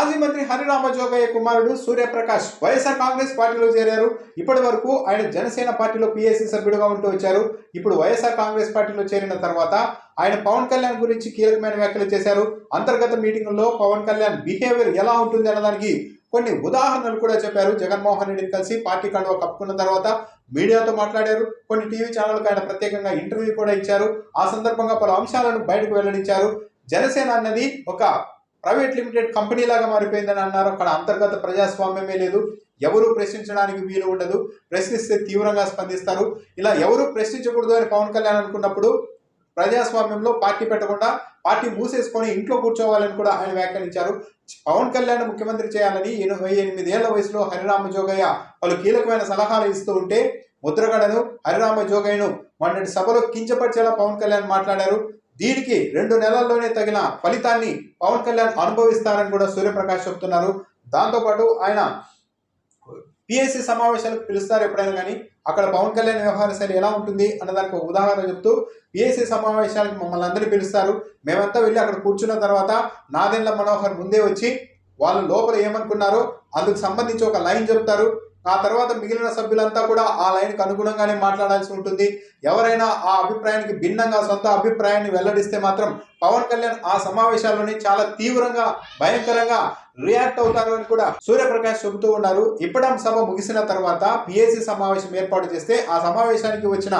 మాజీ మంత్రి హరిరామ జోగయ్య కుమారుడు సూర్యప్రకాష్ వైఎస్ఆర్ కాంగ్రెస్ పార్టీలో చేరారు. ఇప్పటి వరకు ఆయన జనసేన పార్టీలో పిఎస్సీ సభ్యుడిగా ఉంటూ వచ్చారు. ఇప్పుడు వైఎస్ఆర్ కాంగ్రెస్ పార్టీలో చేరిన తర్వాత ఆయన పవన్ కళ్యాణ్ గురించి కీలకమైన వ్యాఖ్యలు చేశారు. అంతర్గత మీటింగుల్లో పవన్ కళ్యాణ్ బిహేవియర్ ఎలా ఉంటుంది అన్నదానికి కొన్ని ఉదాహరణలు కూడా చెప్పారు. జగన్మోహన్ రెడ్డిని కలిసి పార్టీ కండువ కప్పుకున్న తర్వాత మీడియాతో మాట్లాడారు. కొన్ని టీవీ ఛానళ్ళకు ఆయన ప్రత్యేకంగా ఇంటర్వ్యూ కూడా ఇచ్చారు. ఆ సందర్భంగా పలు అంశాలను బయటకు వెల్లడించారు. జనసేన అన్నది ఒక ప్రైవేట్ లిమిటెడ్ కంపెనీ లాగా మారిపోయిందని అన్నారు. అక్కడ అంతర్గత ప్రజాస్వామ్యమే లేదు. ఎవరు ప్రశ్నించడానికి వీలు ఉండదు. ప్రశ్నిస్తే తీవ్రంగా స్పందిస్తారు. ఇలా ఎవరు ప్రశ్నించకూడదు అని పవన్ కళ్యాణ్ అనుకున్నప్పుడు ప్రజాస్వామ్యంలో పార్టీ పెట్టకుండా పార్టీ మూసేసుకొని ఇంట్లో కూర్చోవాలని కూడా ఆయన వ్యాఖ్యానించారు. పవన్ కళ్యాణ్ ముఖ్యమంత్రి చేయాలని ఎనభై ఎనిమిది ఏళ్ళ వయసులో హరిరామ జోగయ్య పలు కీలకమైన సలహాలు ఇస్తూ ఉంటే ముద్రగడను హరిరామ జోగయ్యను మొన్నటి సభలో కించపరిచేలా పవన్ కళ్యాణ్ మాట్లాడారు. దీనికి రెండు నెలల్లోనే తగిన ఫలితాన్ని పవన్ కళ్యాణ్ అనుభవిస్తారని కూడా సూర్యప్రకాష్ చెప్తున్నారు. దాంతోపాటు ఆయన పిఎస్సి సమావేశాలకు పిలుస్తారు ఎప్పుడైనా కానీ అక్కడ పవన్ కళ్యాణ్ వ్యవహార శైలి ఎలా ఉంటుంది అన్నదానికి ఒక ఉదాహరణ చెప్తూ పిఎస్సి సమావేశాలకు మమ్మల్ని అందరినీ పిలుస్తారు. మేమంతా వెళ్ళి అక్కడ కూర్చున్న తర్వాత నాదెండ్ల మనోహర్ ముందే వచ్చి వాళ్ళు లోపల ఏమనుకున్నారో అందుకు సంబంధించి ఒక లైన్ చెప్తారు. ఆ తర్వాత మిగిలిన సభ్యులంతా కూడా ఆ లైన్కి అనుగుణంగానే మాట్లాడాల్సి ఉంటుంది. ఎవరైనా ఆ అభిప్రాయానికి భిన్నంగా సొంత అభిప్రాయాన్ని వెల్లడిస్తే మాత్రం పవన్ కళ్యాణ్ ఆ సమావేశాల్లోనే చాలా తీవ్రంగా భయంకరంగా రియాక్ట్ అవుతారు అని కూడా సూర్యప్రకాష్ చెబుతూ ఉన్నారు. ఇప్పటి సభ ముగిసిన తర్వాత పిఏసీ సమావేశం ఏర్పాటు చేస్తే ఆ సమావేశానికి వచ్చిన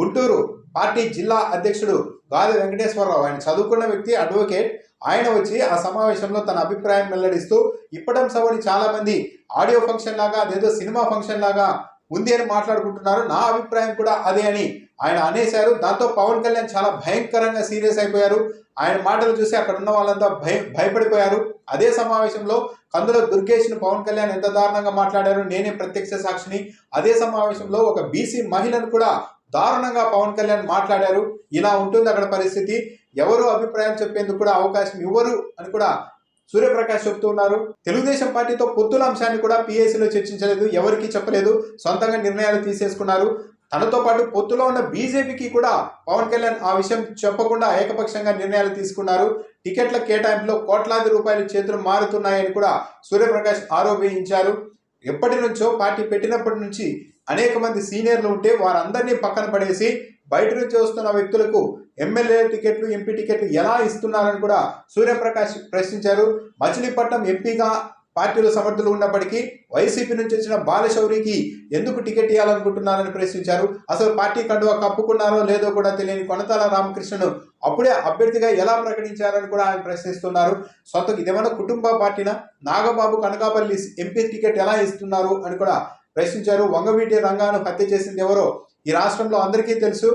గుంటూరు పార్టీ జిల్లా అధ్యక్షుడు గాలి వెంకటేశ్వరరావు ఆయన చదువుకున్న వ్యక్తి అడ్వకేట్ ఆయన వచ్చి ఆ సమావేశంలో తన అభిప్రాయం వెల్లడిస్తూ ఇప్పటం సభని చాలా మంది ఆడియో ఫంక్షన్ లాగా అదేదో సినిమా ఫంక్షన్ లాగా ఉంది అని మాట్లాడుకుంటున్నారు. నా అభిప్రాయం కూడా అదే అని ఆయన అనేశారు. దాంతో పవన్ కళ్యాణ్ చాలా భయంకరంగా సీరియస్ అయిపోయారు. ఆయన మాటలు చూసి అక్కడ ఉన్న వాళ్ళంతా భయ భయపడిపోయారు. అదే సమావేశంలో కందుల దుర్గేష్ను పవన్ కళ్యాణ్ ఎంత దారుణంగా మాట్లాడారు నేనే ప్రత్యక్ష సాక్షిని. అదే సమావేశంలో ఒక బీసీ మహిళను కూడా దారుణంగా పవన్ కళ్యాణ్ మాట్లాడారు. ఇలా ఉంటుంది అక్కడ పరిస్థితి. ఎవరు అభిప్రాయం చెప్పేందుకు కూడా అవకాశం ఇవ్వరు అని కూడా సూర్యప్రకాష్ చెప్తూ ఉన్నారు. తెలుగుదేశం పార్టీతో పొత్తుల అంశాన్ని కూడా పిఎస్సీలో చర్చించలేదు. ఎవరికి చెప్పలేదు. సొంతంగా నిర్ణయాలు తీసేసుకున్నారు. తనతో పాటు పొత్తులో ఉన్న బీజేపీకి కూడా పవన్ కళ్యాణ్ ఆ విషయం చెప్పకుండా ఏకపక్షంగా నిర్ణయాలు తీసుకున్నారు. టికెట్ల కేటాయింపులో కోట్లాది రూపాయలు చేతులు మారుతున్నాయని కూడా సూర్యప్రకాష్ ఆరోపించారు. ఎప్పటి నుంచో పార్టీ పెట్టినప్పటి నుంచి అనేక మంది సీనియర్లు ఉంటే వారందరినీ పక్కన పడేసి బయట నుంచి వస్తున్న వ్యక్తులకు ఎమ్మెల్యే టికెట్లు ఎంపీ టికెట్లు ఎలా ఇస్తున్నారని కూడా సూర్యప్రకాష్ ప్రశ్నించారు. మచిలీపట్నం ఎంపీగా పార్టీలో సమర్థులు ఉన్నప్పటికీ వైసీపీ నుంచి వచ్చిన బాలశౌరికి ఎందుకు టికెట్ ఇవ్వాలనుకుంటున్నారని ప్రశ్నించారు. అసలు పార్టీ కండువా కప్పుకున్నారో లేదో కూడా తెలియని కొనతాల రామకృష్ణను అప్పుడే అభ్యర్థిగా ఎలా ప్రకటించారని కూడా ఆయన ప్రశ్నిస్తున్నారు. సొంతకు ఇదేమన్నా కుటుంబ పార్టీనా? నాగబాబు కనకాపల్లి ఎంపీ టికెట్ ఎలా ఇస్తున్నారు అని కూడా ప్రశ్నించారు. వంగవీటి రంగాను హత్య చేసింది ఎవరో? ఈ రాష్ట్రంలో అందరికీ తెలుసు.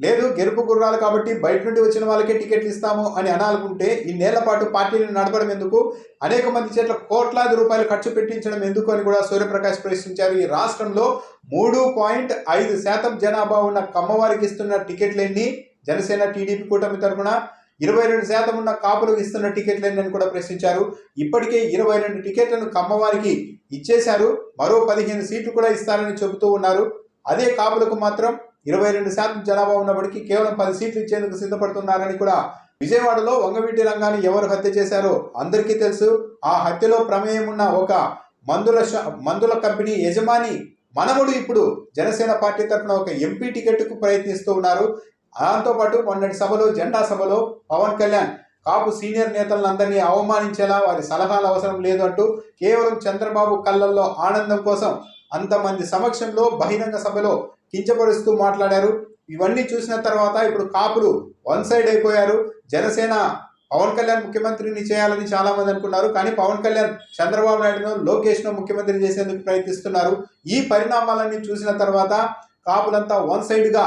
లేదు గెలుపు గుర్రాలు కాబట్టి బయట నుండి వచ్చిన వాళ్ళకే టికెట్లు ఇస్తాము అని అనాలనుకుంటే ఈ నేళ్ళ పాటు పార్టీని నడపడం ఎందుకు? అనేక మంది చేట్ల కోట్లాది రూపాయలు ఖర్చు పెట్టించడం ఎందుకు అని కూడా సూర్యప్రకాష్ ప్రశ్నించారు. ఈ రాష్ట్రంలో మూడు పాయింట్ ఐదు శాతం జనాభా ఉన్న కమ్మవారికి ఇస్తున్న టికెట్లన్నీ జనసేన టీడీపీ కూటమి తరఫున ఇరవై రెండు శాతం ఉన్న కాపులకు ఇస్తున్న టికెట్లు అని కూడా ప్రశ్నించారు. ఇప్పటికే ఇరవై రెండు టికెట్లను కమ్మవారికి ఇచ్చేశారు. మరో పదిహేను సీట్లు కూడా ఇస్తారని చెబుతూ ఉన్నారు. అదే కాపులకు మాత్రం ఇరవై రెండు శాతం జనాభా ఉన్నప్పటికీ కేవలం పది సీట్లు ఇచ్చేందుకు సిద్ధపడుతున్నారని కూడా విజయవాడలో వంగవీటి రంగాన్ని ఎవరు హత్య చేశారో అందరికీ తెలుసు. ఆ హత్యలో ప్రమేయం ఉన్న ఒక మందుల షా- మందుల కంపెనీ యజమాని మనముడు ఇప్పుడు జనసేన పార్టీ తరఫున ఒక ఎంపీ టికెట్కు ప్రయత్నిస్తూ ఉన్నారు. దాంతోపాటు మొన్నటి సభలో జెండా సభలో పవన్ కళ్యాణ్ కాపు సీనియర్ నేతలందరినీ అవమానించేలా వారి సలహాలు అవసరం లేదు అంటూ కేవలం చంద్రబాబు కళ్ళల్లో ఆనందం కోసం అంతమంది సమక్షంలో బహిరంగ సభలో కించపరుస్తూ మాట్లాడారు. ఇవన్నీ చూసిన తర్వాత ఇప్పుడు కాపులు వన్ సైడ్ అయిపోయారు. జనసేన పవన్ కళ్యాణ్ ముఖ్యమంత్రిని చేయాలని చాలామంది అనుకున్నారు. కానీ పవన్ కళ్యాణ్ చంద్రబాబు నాయుడును లోకేష్ను ముఖ్యమంత్రి చేసేందుకు ప్రయత్నిస్తున్నారు. ఈ పరిణామాలన్నీ చూసిన తర్వాత కాపులంతా వన్ సైడ్గా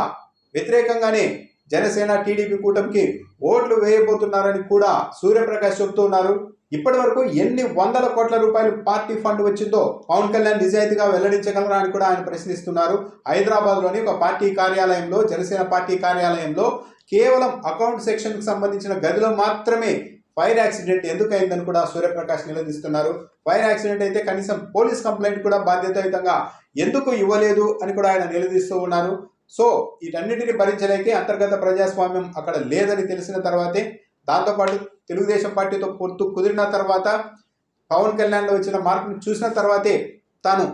వ్యతిరేకంగానే జనసేన టీడీపీ కూటమికి ఓట్లు వేయబోతున్నారని కూడా సూర్యప్రకాష్ చెబుతూ ఉన్నారు. ఇప్పటి వరకు ఎన్ని వందల కోట్ల రూపాయలు పార్టీ ఫండ్ వచ్చిందో పవన్ కళ్యాణ్ నిజాయితీగా వెల్లడించగలరా అని కూడా ఆయన ప్రశ్నిస్తున్నారు. హైదరాబాద్లోని ఒక పార్టీ కార్యాలయంలో జనసేన పార్టీ కార్యాలయంలో కేవలం అకౌంట్ సెక్షన్కి సంబంధించిన గదిలో మాత్రమే ఫైర్ యాక్సిడెంట్ ఎందుకైందని కూడా సూర్యప్రకాష్ నిలదీస్తున్నారు. ఫైర్ యాక్సిడెంట్ అయితే కనీసం పోలీస్ కంప్లైంట్ కూడా బాధ్యతాయుతంగా ఎందుకు ఇవ్వలేదు అని కూడా ఆయన నిలదీస్తూ ఉన్నారు. సో వీటన్నిటిని భరించలేకే అంతర్గత ప్రజాస్వామ్యం అక్కడ లేదని తెలిసిన తర్వాతే దాంతోపాటు తెలుగుదేశం పార్టీతో పొత్తు కుదిరిన తర్వాత పవన్ కళ్యాణ్లో వచ్చిన మార్పును చూసిన తర్వాతే తాను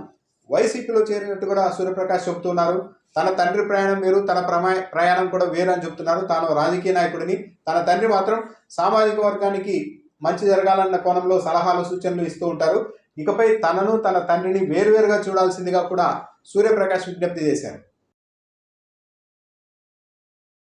వైసీపీలో చేరినట్టు కూడా సూర్యప్రకాష్ చెబుతున్నారు. తన తండ్రి ప్రయాణం వేరు తన ప్రమా ప్రయాణం కూడా వేరు అని చెప్తున్నారు తాను రాజకీయ నాయకుడిని తన తండ్రి మాత్రం సామాజిక వర్గానికి మంచి జరగాలన్న కోణంలో సలహాలు సూచనలు ఇస్తూ ఉంటారు. ఇకపై తనను తన తండ్రిని వేరువేరుగా చూడాల్సిందిగా కూడా సూర్యప్రకాష్ విజ్ఞప్తి చేశారు.